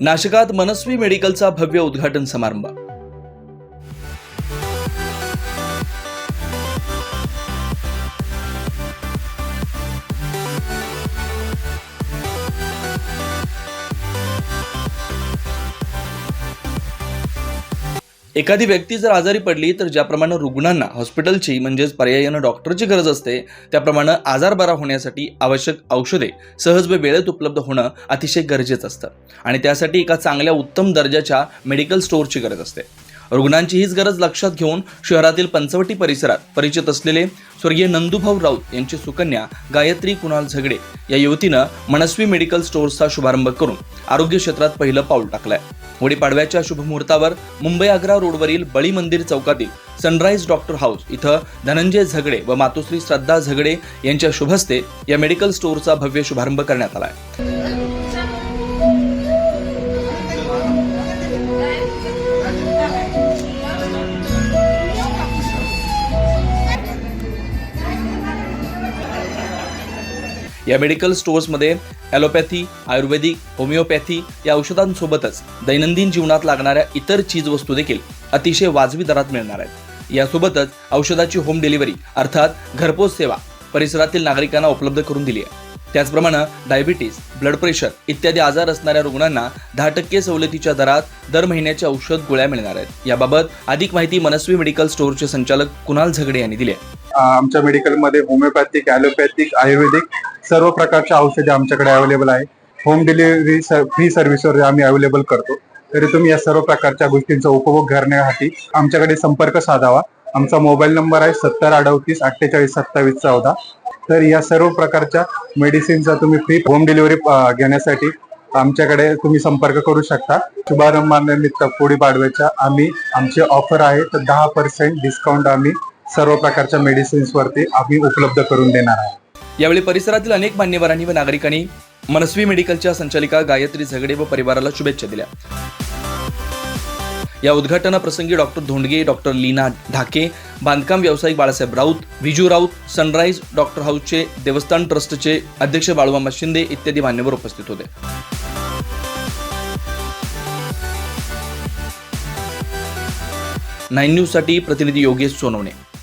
नाशकात मनस्वी मेडिकलचा भव्य उद्घाटन समारंभ. एखादी व्यक्ती जर आजारी पडली तर ज्याप्रमाणे रुग्णांना हॉस्पिटलची म्हणजेच पर्यायानं डॉक्टरची गरज असते त्याप्रमाणे आजार बरा होण्यासाठी आवश्यक औषधे सहज व वेळेत उपलब्ध होणं अतिशय गरजेचं असतं. आणि त्यासाठी एका चांगल्या उत्तम दर्जाच्या मेडिकल स्टोअरची गरज असते. रुग्णांची हीच गरज लक्षात घेऊन शहरातील पंचवटी परिसरात परिचित असलेले स्वर्गीय नंदुभाऊ राऊत यांची सुकन्या गायत्री कुणाल झगडे या युवतीनं मनस्वी मेडिकल स्टोअर्सचा शुभारंभ करून आरोग्य क्षेत्रात पहिलं पाऊल टाकलंय. गुढीपाडव्याच्या शुभमुहूर्तावर मुंबई आग्रा रोडवरील बळी मंदिर चौकातील सनराईज डॉक्टर हाऊस इथं धनंजय झगडे व मातोश्री श्रद्धा झगडे यांच्या शुभस्ते या मेडिकल स्टोअरचा भव्य शुभारंभ करण्यात आलाय. या मेडिकल स्टोअर्समध्ये ॲलोपॅथी आयुर्वेदिक होमिओपॅथी या औषधांसोबतच दैनंदिन जीवनात लागणाऱ्या इतर चीजवस्तू देखील अतिशय वाजवी दरात मिळणार आहेत. यासोबतच औषधाची होम डिलिव्हरी अर्थात घरपोच सेवा परिसरातील नागरिकांना उपलब्ध करून दिली आहे. त्याचप्रमाणे डायबिटीस ब्लड प्रेशर इत्यादी आजार असणाऱ्या रुग्णांना दहा टक्के सवलतीच्या दरात दर महिन्याच्या औषध गोळ्या मिळणार आहेत. याबाबत अधिक माहिती मनस्वी मेडिकल स्टोअरचे संचालक कुणाल झगडे यांनी दिली आहे. आमच्या मेडिकलमध्ये होमिओपॅथिक ॲलोपॅथिक आयुर्वेदिक सर्व प्रकारच्या औषधे आमच्याकडे अवेलेबल आहे होम डिलिव्हरी फ्री सर्व्हिसवर आम्ही अवेलेबल करतो. तरी तुम्ही या सर्व प्रकारच्या गोष्टींचा उपभोग करण्यासाठी आमच्याकडे संपर्क साधावा. आमचा मोबाईल नंबर आहे सत्तर अडतीस अठ्ठेचाळीस सत्तावीस चौदा. तर या सर्व प्रकारच्या मेडिसिनचा तुम्ही फ्री होम डिलिव्हरी घेण्यासाठी आमच्याकडे तुम्ही संपर्क करू शकता. शुभारंभानिमित्त पुढी पाडव्याच्या आम्ही आमची ऑफर आहे. तर दहा पर्सेंट डिस्काउंट आम्ही सर्व प्रकारच्या मेडिसिन्सवरती आम्ही उपलब्ध करून देणार आहे यावेळी परिसरातील अनेक मान्यवरांनी व नागरिकांनी मनस्वी मेडिकलच्या संचालिका गायत्री झगडे व परिवाराला शुभेच्छा दिल्या. या उद्घाटनाप्रसंगी डॉक्टर धोंडगे डॉक्टर लीना ढाके बांधकाम व्यावसायिक बाळासाहेब राऊत विजू राऊत सनराईज डॉक्टर हाऊसचे देवस्थान ट्रस्टचे अध्यक्ष बाळूमामा शिंदे इत्यादी मान्यवर उपस्थित होते. नाईन न्यूजसाठी प्रतिनिधी योगेश सोनवणे.